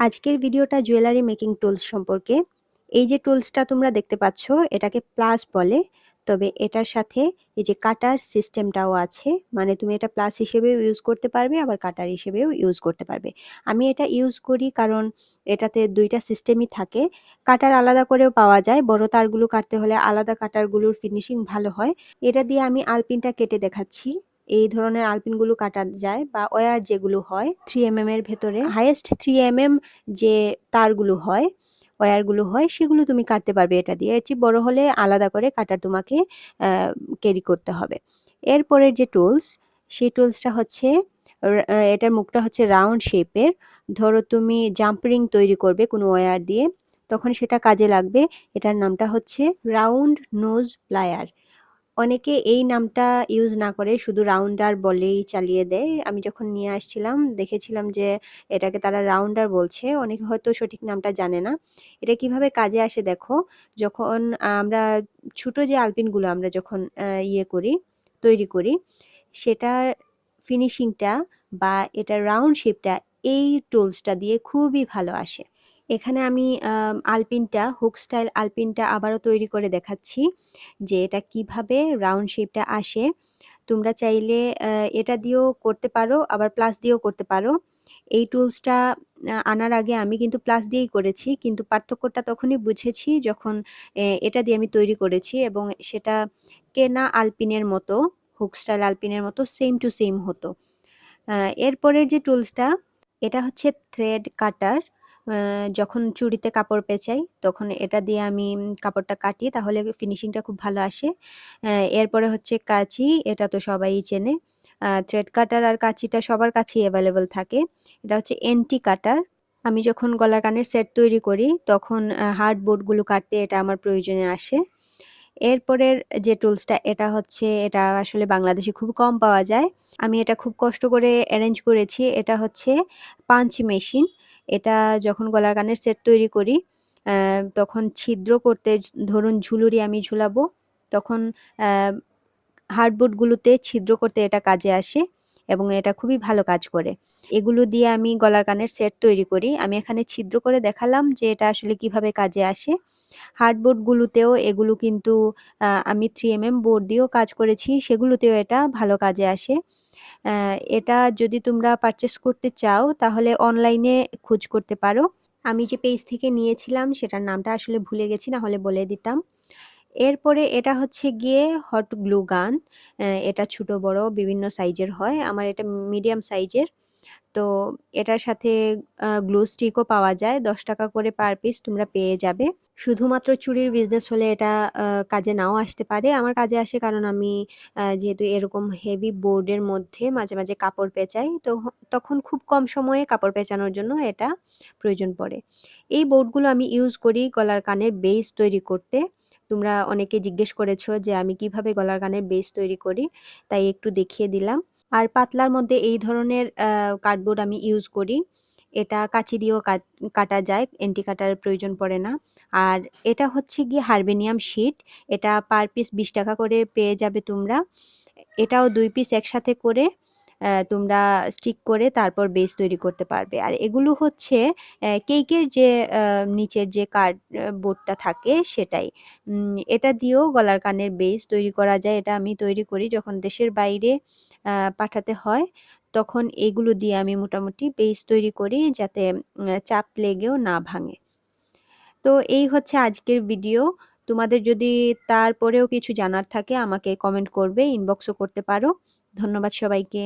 আজকের ভিডিওটা jewellery making tools সম্পর্কে। এই যে টুলসটা তোমরা দেখতে পাচ্ছ, এটাকে প্লাস বলে, তবে এটার সাথে এই যে কাটার সিস্টেমটাও আছে মানে তুমি এটা প্লাস হিসেবেও ইউজ করতে পারবে, আবার কাটার হিসেবেও ইউজ করতে পারবে। আমি এটা ইউজ করি কারণ এটাতে দুইটা সিস্টেমই থাকে। কাটার আলাদা করেও পাওয়া যায়, বড় তারগুলো কাটতে হলে আলাদা কাটারগুলোর ফিনিশিং ভালো হয়। এটা দিয়ে আমি আলপিনটা কেটে দেখাচ্ছি। এই ধরনের আলপিনগুলো কাটা যায় বা ওয়ার যেগুলো হয় থ্রি এম এর ভেতরে হাইয়েস্ট থ্রি এম এম যে তারগুলো হয়, ওয়্যারগুলো হয়, সেগুলো তুমি কাটতে পারবে এটা দিয়ে। এর চেয়ে বড়ো হলে আলাদা করে কাটা তোমাকে ক্যারি করতে হবে। এরপরের যে টুলস সেই টুলসটা হচ্ছে এটার মুখটা হচ্ছে রাউন্ড শেপের ধরো তুমি জাম্পরিং তৈরি করবে কোনো ওয়্যার দিয়ে, তখন সেটা কাজে লাগবে। এটার নামটা হচ্ছে রাউন্ড নোজ প্লায়ার অনেকে এই নামটা ইউজ না করে শুধু রাউন্ডার বলেই চালিয়ে দেয়। আমি যখন নিয়ে আসছিলাম, দেখেছিলাম যে এটাকে তারা রাউন্ডার বলছে, অনেকে হয়তো সঠিক নামটা জানে না। এটা কীভাবে কাজে আসে দেখো, যখন আমরা ছোট যে আলপিনগুলো আমরা যখন ইয়ে করি, তৈরি করি, সেটার ফিনিশিংটা বা এটা রাউন্ড শেপটা এই টুলসটা দিয়ে খুবই ভালো আসে। এখানে আমি আলপিনটা, হুক স্টাইল আলপিনটা আবারও তৈরি করে দেখাচ্ছি যে এটা কীভাবে রাউন্ড শেপটা আসে। তোমরা চাইলে এটা দিয়েও করতে পারো, আবার প্লাস দিয়েও করতে পারো। এই টুলসটা আনার আগে আমি কিন্তু প্লাস দিয়েই করেছি, কিন্তু পার্থক্যটা তখনই বুঝেছি যখন এটা দিয়ে আমি তৈরি করেছি এবং সেটা কেনা আলপিনের মতো, হুক স্টাইল আলপিনের মতো, সেম টু সেম হতো। এরপরের যে টুলসটা, এটা হচ্ছে থ্রেড কাটার। যখন চুড়িতে কাপড় পেঁচাই, তখন এটা দিয়ে আমি কাপড়টা কাটি তাহলে ফিনিশিংটা খুব ভালো আসে। এরপরে হচ্ছে কাঁচি, এটা তো সবাই চেনে। থ্রেড কাটার আর কাঁচিটা সবার কাছেই অ্যাভেলেবল থাকে। এটা হচ্ছে এন্টি কাটার আমি যখন গলার কানের সেট তৈরি করি, তখন হার্ড বোর্ডগুলো কাটতে এটা আমার প্রয়োজনে আসে। এরপরের যে টুলসটা এটা হচ্ছে, এটা আসলে বাংলাদেশে খুব কম পাওয়া যায়। আমি এটা খুব কষ্ট করে অ্যারেঞ্জ করেছি। এটা হচ্ছে পাঞ্চ মেশিন এটা যখন গলার গানের সেট তৈরি করি তখন ছিদ্র করতে ধরুন ঝুলুরি আমি ঝুলাবো, তখন হার্ডবোর্ডগুলোতে ছিদ্র করতে এটা কাজে আসে এবং এটা খুবই ভালো কাজ করে। এগুলো দিয়ে আমি গলার কানের সেট তৈরি করি। আমি এখানে ছিদ্র করে দেখালাম যে এটা আসলে কীভাবে কাজে আসে। হার্ডবোর্ডগুলোতেও এগুলো কিন্তু আমি থ্রি এম এম বোর্ড দিয়েও কাজ করেছি, সেগুলোতেও এটা ভালো কাজে আসে। এটা যদি তোমরা পারচেস করতে চাও, তাহলে অনলাইনে খোঁজ করতে পারো। আমি যে পেজ থেকে নিয়েছিলাম, সেটার নামটা আসলে ভুলে গেছি, না হলে বলে দিতাম। এরপরে এটা হচ্ছে গিয়ে হট গ্লু গান এটা ছোট বড়, বিভিন্ন সাইজের হয়। আমার এটা মিডিয়াম সাইজের তো এটার সাথে গ্লু স্টিকও পাওয়া যায়। দশ টাকা করে পার পিস তোমরা পেয়ে যাবে। শুধুমাত্র চুরির বিজনেস হলে এটা কাজে নাও আসতে পারে। আমার কাজে আসে কারণ আমি যেহেতু এরকম হেভি বোর্ডের মধ্যে মাঝে মাঝে কাপড় পেঁচাই, তো তখন খুব কম সময়ে কাপড় পেঁচানোর জন্য এটা প্রয়োজন পড়ে। এই বোর্ডগুলো আমি ইউজ করি গলার কানের বেস তৈরি করতে। তোমরা অনেকে জিজ্ঞেস করেছ যে আমি কীভাবে গলার কানের বেস তৈরি করি, তাই একটু দেখিয়ে দিলাম। আর পাতলার মধ্যে এই ধরনের কার্ডবোর্ড আমি ইউজ করি। এটা কাঁচি দিয়েও কাটা যায়, এন্টি কাটার প্রয়োজন পড়ে না। আর এটা হচ্ছে গিয়ে হারবেনিয়াম শিট এটা পার পিস বিশ টাকা করে পেয়ে যাবে তোমরা। এটাও দুই পিস একসাথে করে তোমরা স্টিক করে তারপর বেস তৈরি করতে পারবে। আর এগুলো হচ্ছে কেকের যে নিচের যে কার্ড বোর্ডটা থাকে সেটাই। এটা দিয়েও গলার কানের বেস তৈরি করা যায়। এটা আমি তৈরি করি যখন দেশের বাইরে পাঠাতে হয়। তখন এগুলো দিয়ে আমি মোটামুটি বেস তৈরি করি যাতে চাপ লেগেও না ভাঙে। তো এই হচ্ছে আজকের ভিডিও তোমাদের যদি তারপরেও কিছু জানার থাকে আমাকে কমেন্ট করবে ইনবক্সও করতে পারো। ধন্যবাদ সবাইকে।